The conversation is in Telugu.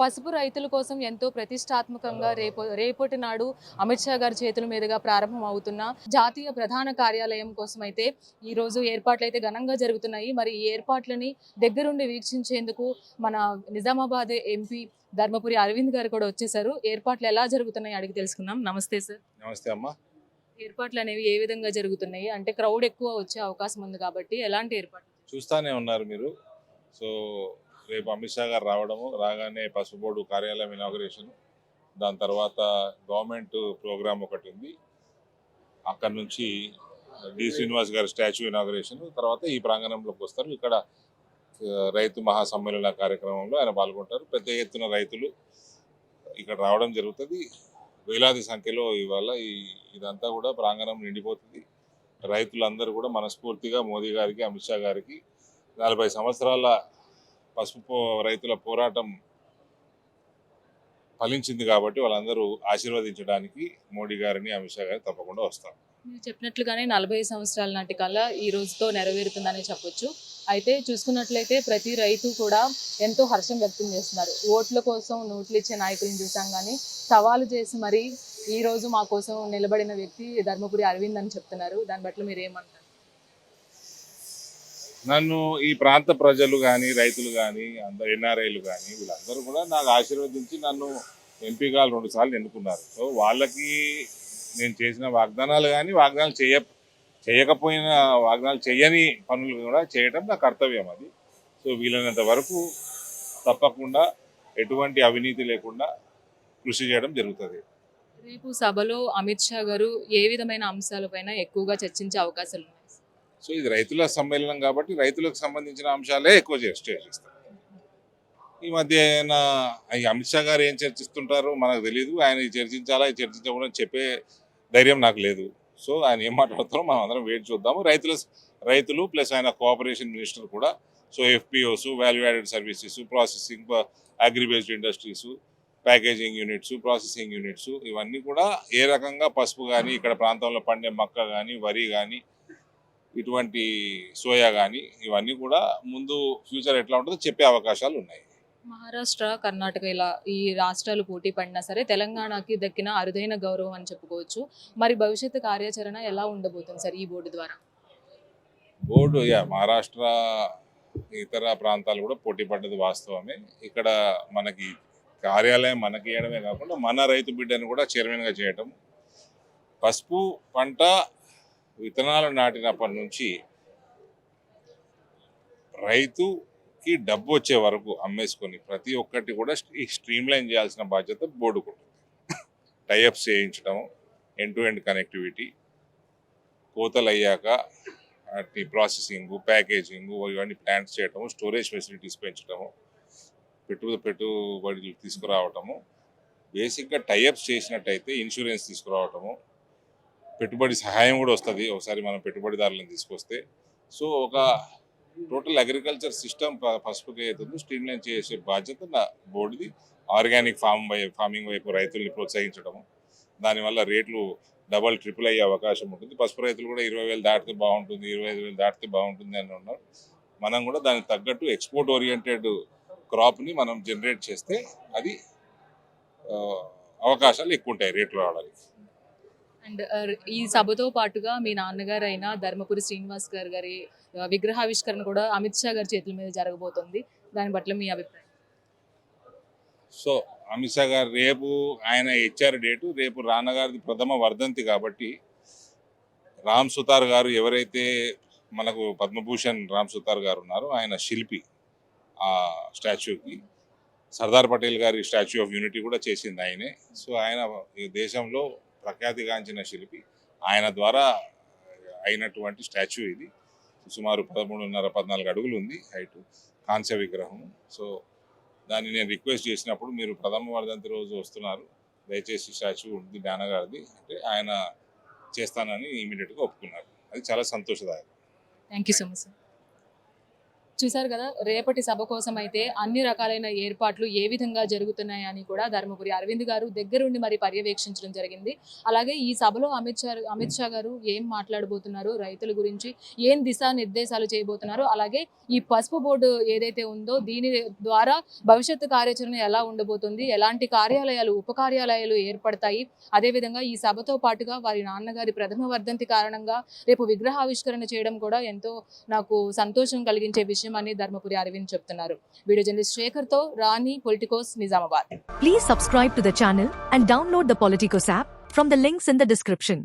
పసుపు రైతుల కోసం ఎంతో ప్రతిష్టాత్మకంగా రేపు రేపటి నాడు అమిత్ షా గారి చేతుల మీదుగా ప్రారంభం అవుతున్న జాతీయ ప్రధాన కార్యాలయం కోసం అయితే ఈ రోజు ఏర్పాట్లు అయితే ఘనంగా జరుగుతున్నాయి. మరి ఈ ఏర్పాట్లని దగ్గరుండి వీక్షించేందుకు మన నిజామాబాద్ ఎంపీ ధర్మపురి అరవింద్ గారు కూడా వచ్చేసారు. ఏర్పాట్లు ఎలా జరుగుతున్నాయి అడిగి తెలుసుకుందాం. నమస్తే సార్. నమస్తే అమ్మా. ఏర్పాట్లు అనేవి ఏ విధంగా జరుగుతున్నాయి? అంటే క్రౌడ్ ఎక్కువ వచ్చే అవకాశం ఉంది కాబట్టి ఎలాంటి ఏర్పాట్లు? చూస్తానే ఉన్నారు మీరు. సో రేపు అమిత్ షా గారు రావడము రాగానే పసుపు బోర్డు కార్యాలయం ఇనాగరేషన్ దాని తర్వాత గవర్నమెంట్ ప్రోగ్రామ్ ఒకటి ఉంది. అక్కడ నుంచి డి శ్రీనివాస్ గారి స్టాచ్యూ ఇనాగరేషన్ తర్వాత ఈ ప్రాంగణంలోకి వస్తారు. ఇక్కడ రైతు మహాసమ్మేళన కార్యక్రమంలో ఆయన పాల్గొంటారు. పెద్ద ఎత్తున రైతులు ఇక్కడ రావడం జరుగుతుంది. వేలాది సంఖ్యలో ఇవాళ ఈ ఇదంతా కూడా ప్రాంగణం నిండిపోతుంది. రైతులందరూ కూడా మనస్ఫూర్తిగా మోదీ గారికి అమిత్ షా గారికి నలభై సంవత్సరాల పసుపు పో- రైతుల పోరాటం ఫలించింది కాబట్టి వాళ్ళందరూ ఆశీర్వదించడానికి మోడీ గారిని అమిత్ షా గారిని తప్పకుండా వస్తారు మీరు చెప్పినట్లుగానే నలభై సంవత్సరాల నాటి కల్లా ఈ రోజుతో నెరవేరుతుందని చెప్పొచ్చు. అయితే చూసుకున్నట్లయితే ప్రతి రైతు కూడా ఎంతో హర్షం వ్యక్తం చేస్తున్నారు. ఓట్ల కోసం నోట్లు ఇచ్చే నాయకులను చూసాం కానీ సవాలు చేసి మరి ఈ రోజు మా కోసం నిలబడిన వ్యక్తి ధర్మపురి అరవింద్ అని చెప్తున్నారు. దాన్ని బట్టి మీరు ఏమంటారు నన్ను ఈ ప్రాంత ప్రజలు కానీ రైతులు కానీ అందరు ఎన్ఆర్ఐలు కానీ వీళ్ళందరూ కూడా నాకు ఆశీర్వదించి నన్ను ఎంపీగా రెండు సార్లు ఎన్నుకున్నారు. సో వాళ్ళకి నేను చేసిన వాగ్దానాలు కానీ వాగ్దానాలు చేయ చేయకపోయిన వాగ్దానాలు చేయని పనులు కూడా చేయటం నా కర్తవ్యం అది. సో వీలైనంత వరకు తప్పకుండా ఎటువంటి అవినీతి లేకుండా కృషి చేయడం జరుగుతుంది. రేపు సభలో అమిత్ షా గారు ఏ విధమైన అంశాలపైన ఎక్కువగా చర్చించే అవకాశాలు ఉన్నాయి? సో ఇది రైతుల సమ్మేళనం కాబట్టి రైతులకు సంబంధించిన అంశాలే ఎక్కువ చేస్తే ఈ మధ్య ఆయన అమిత్ షా గారు ఏం చర్చిస్తుంటారో మనకు తెలియదు ఆయన చర్చించాలా చర్చించకూడదు చెప్పే ధైర్యం నాకు లేదు. సో ఆయన ఏం మాట్లాడతారో మనం అందరం వెయిట్ చూద్దాము. రైతుల రైతులు ప్లస్ ఆయన కోఆపరేషన్ మినిస్టర్ కూడా. So FPOs value added services processing agribased industries packaging units processing units ఇవన్నీ కూడా ఏ రకంగా పసుపు కానీ ఇక్కడ ప్రాంతంలో పండే మక్క కానీ వరి కానీ ఇటువంటి సోయా కానీ ఇవన్నీ కూడా ముందు ఫ్యూచర్ ఎట్లా ఉంటుందో చెప్పే అవకాశాలు ఉన్నాయి. మహారాష్ట్ర కర్ణాటక ఇలా ఈ రాష్ట్రాలు పోటీ పడినా సరే తెలంగాణకి దక్కిన అరుదైన గౌరవం అని చెప్పుకోవచ్చు. మరి భవిష్యత్తు కార్యాచరణ ఎలా ఉండబోతుంది సార్ ఈ బోర్డు ద్వారా? బోర్డు యా మహారాష్ట్ర ఇతర ప్రాంతాలు కూడా పోటీ పడ్డది వాస్తవమే. ఇక్కడ మనకి కార్యాలయం మనకి ఇవ్వడమే కాకుండా మన రైతు బిడ్డను కూడా చైర్మన్గా చేయటం. పసుపు పంట విత్తనాలు నాటినప్పటి నుంచి రైతుకి డబ్బు వచ్చే వరకు అమ్మేసుకొని ప్రతి ఒక్కటి కూడా స్ట్రీమ్ లైన్ చేయాల్సిన బాధ్యత బోర్డుకు ఉంటుంది. టైఅప్స్ చేయించడం ఎండ్ టు ఎండ్ కనెక్టివిటీ కోతలు అయ్యాక వాటి ప్రాసెసింగ్ ప్యాకేజింగ్ ఇవన్నీ ప్లాంట్స్ చేయటము స్టోరేజ్ ఫెసిలిటీస్ పెంచడము పెట్టు పెట్టుబడులు తీసుకురావటము బేసిక్గా టైఅప్స్ చేసినట్టయితే ఇన్సూరెన్స్ తీసుకురావటము పెట్టుబడి సహాయం కూడా వస్తుంది. ఒకసారి మనం పెట్టుబడిదారులను తీసుకొస్తే. సో ఒక టోటల్ అగ్రికల్చర్ సిస్టమ్ పసుపుకి అవుతుందో స్ట్రీమ్లైన్ చేసే బాధ్యత నా బోర్డుది. ఆర్గానిక్ ఫామ్ ఫార్మింగ్ వైపు రైతుల్ని ప్రోత్సహించడము దానివల్ల రేట్లు డబల్ ట్రిపుల్ అయ్యే అవకాశం ఉంటుంది. పసుపు రైతులు కూడా ఇరవై వేలు దాటితే బాగుంటుంది ఇరవై ఐదు వేలు దాటితే బాగుంటుంది అని ఉన్నారు మనం కూడా దానికి తగ్గట్టు ఎక్స్పోర్ట్ ఓరియంటెడ్ క్రాప్ని మనం జనరేట్ చేస్తే అది అవకాశాలు ఎక్కువ ఉంటాయి రేట్లు రావడానికి. అండ్ ఈ సభతో పాటుగా మీ నాన్నగారు అయిన ధర్మపురి శ్రీనివాస్ గారు గారి విగ్రహావిష్కరణ కూడా అమిత్ షా గారి చేతుల మీద జరగబోతుంది. దాని పట్ల మీ అభిప్రాయం. సో అమిత్ షా గారు రేపు ఆయన ఇచ్చారు డేటు రేపు రానగారిది ప్రథమ వర్ధంతి కాబట్టి రామ్ సుతార్ గారు ఎవరైతే మనకు పద్మభూషణ్ రామ్ సుతార్ గారు ఉన్నారో ఆయన శిల్పి ఆ స్టాచ్యూకి. సర్దార్ పటేల్ గారి స్టాచ్యూ ఆఫ్ యూనిటీ కూడా చేసింది ఆయనే. సో ఆయన ఈ దేశంలో ప్రఖ్యాతిగాంచిన శిల్పి. ఆయన ద్వారా అయినటువంటి స్టాచ్యూ ఇది. సుమారు పదమూడున్నర పద్నాలుగు అడుగులు ఉంది హైట్. కాంస్య విగ్రహం. సో దాన్ని నేను రిక్వెస్ట్ చేసినప్పుడు మీరు ప్రథమ వర్ధంతి రోజు వస్తున్నారు. దయచేసి స్టాచ్యూ ఉంది నాన్నగారిది అంటే ఆయన చేస్తానని ఇమీడియట్గా ఒప్పుకున్నారు. అది చాలా సంతోషదాయకం. Thank you so much sir చూశారు కదా రేపటి సభ కోసం అయితే అన్ని రకాలైన ఏర్పాట్లు ఏ విధంగా జరుగుతున్నాయని కూడా ధర్మపురి అరవింద్ గారు దగ్గరుండి మరి పర్యవేక్షించడం జరిగింది. అలాగే ఈ సభలో అమిత్ షా అమిత్ షా గారు ఏం మాట్లాడబోతున్నారు రైతుల గురించి ఏం దిశా నిర్దేశాలు చేయబోతున్నారు అలాగే ఈ పసుపు బోర్డు ఏదైతే ఉందో దీని ద్వారా భవిష్యత్తు కార్యాచరణ ఎలా ఉండబోతుంది ఎలాంటి కార్యాలయాలు ఉప కార్యాలయాలు ఏర్పడతాయి అదేవిధంగా ఈ సభతో పాటుగా వారి నాన్నగారి ప్రథమ వర్ధంతి కారణంగా రేపు విగ్రహావిష్కరణ చేయడం కూడా ఎంతో నాకు సంతోషం కలిగించే విషయం. అని ధర్మపురి అరవింద్ చెప్తున్నారు video journalist శేఖర్తో Rani Politicos Nizamabad Please subscribe to the channel and download the Politicos app from the links in the description.